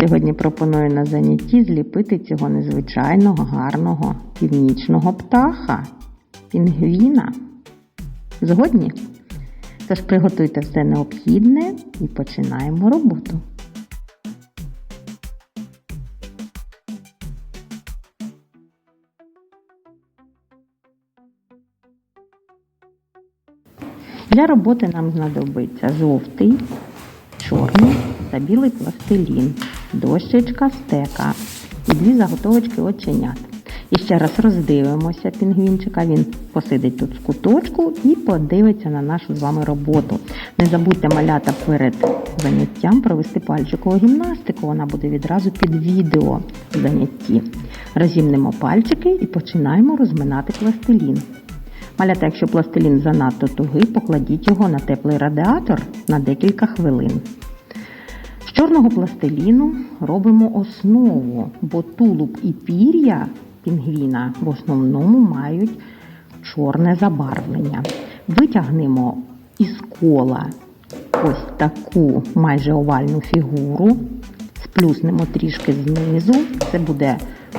Сьогодні пропоную на занятті зліпити цього незвичайного гарного північного птаха пінгвіна. Згодні? Тож приготуйте все необхідне і починаємо роботу. Для роботи нам знадобиться жовтий, чорний та білий пластилін, дощечка стека і дві заготовочки оченят. І ще раз роздивимося пінгвінчика. Він посидить тут в куточку і подивиться на нашу з вами роботу. Не забудьте малята перед заняттям провести пальчикову гімнастику. Вона буде відразу під відео занятті. Розімнемо пальчики і починаємо розминати пластилін. Малята, якщо пластилін занадто тугий, покладіть його на теплий радіатор на декілька хвилин. Чорного пластиліну робимо основу, бо тулуб і пір'я пінгвіна в основному мають чорне забарвлення. Витягнемо із кола ось таку майже овальну фігуру, сплюснемо трішки знизу, це буде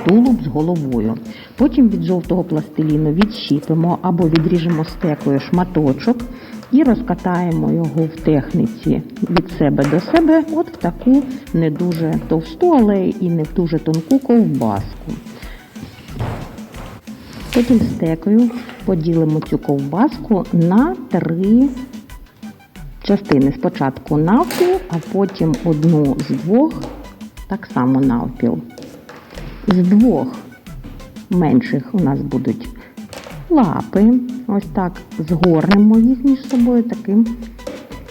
тулуб з головою. Потім від жовтого пластиліну відщіпимо або відріжемо стекою шматочок і розкатаємо його в техніці від себе до себе, от в таку не дуже товсту, але і не в дуже тонку ковбаску. Потім стекою поділимо цю ковбаску на три частини. Спочатку навпіл, а потім одну з двох так само навпіл. З двох менших у нас будуть лапи. Ось так згорнемо їх між собою таким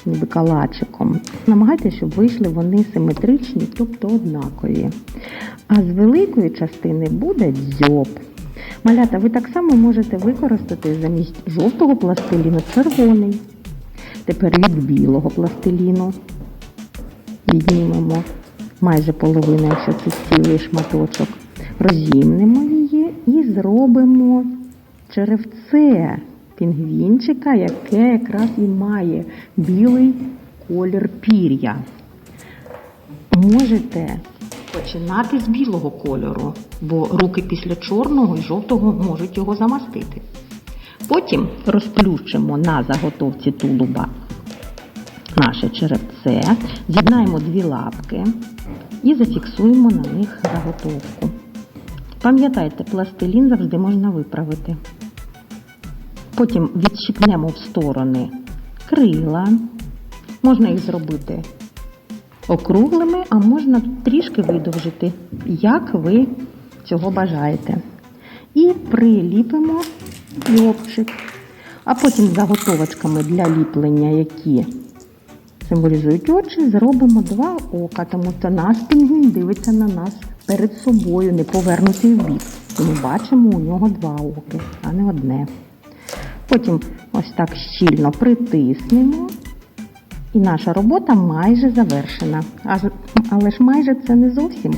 ніби калачиком. Намагайтеся, щоб вийшли вони симетричні, тобто однакові. А з великої частини буде дзьоб. Малята, ви так само можете використати замість жовтого пластиліну червоний. Тепер від білого пластиліну віднімемо майже половину, якщо це цілий шматочок. Розімнемо її і зробимо черевце пінгвінчика, яке якраз і має білий колір пір'я. Можете починати з білого кольору, бо руки після чорного і жовтого можуть його замастити. Потім розплющимо на заготовці тулуба наше черепце, з'єднаємо дві лапки і зафіксуємо на них заготовку. Пам'ятайте, пластилін завжди можна виправити. Потім відщипнемо в сторони крила. Можна їх зробити округлими, а можна трішки видовжити, як ви цього бажаєте. І приліпимо льопчик. А потім заготовочками для ліплення, які символізують очі, зробимо два ока, тому що наш пінгвін дивиться на нас перед собою, не повернутий в бік. Ми бачимо у нього два оки, а не одне. Потім ось так щільно притиснемо. І наша робота майже завершена. Але ж майже це не зовсім.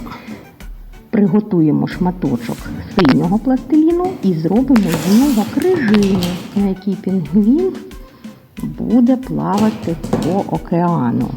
Приготуємо шматочок синього пластиліну і зробимо з нього крижину, на якій пінгвін буде плавати по океану.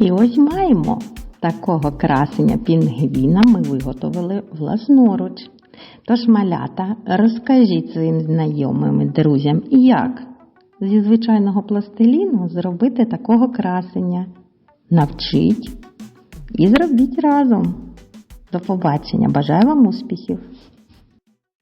І ось маємо такого красення пінгвіна ми виготовили власноруч. Тож, малята, розкажіть своїм знайомим і друзям, як зі звичайного пластиліну зробити такого красення. Навчіть і зробіть разом. До побачення! Бажаю вам успіхів!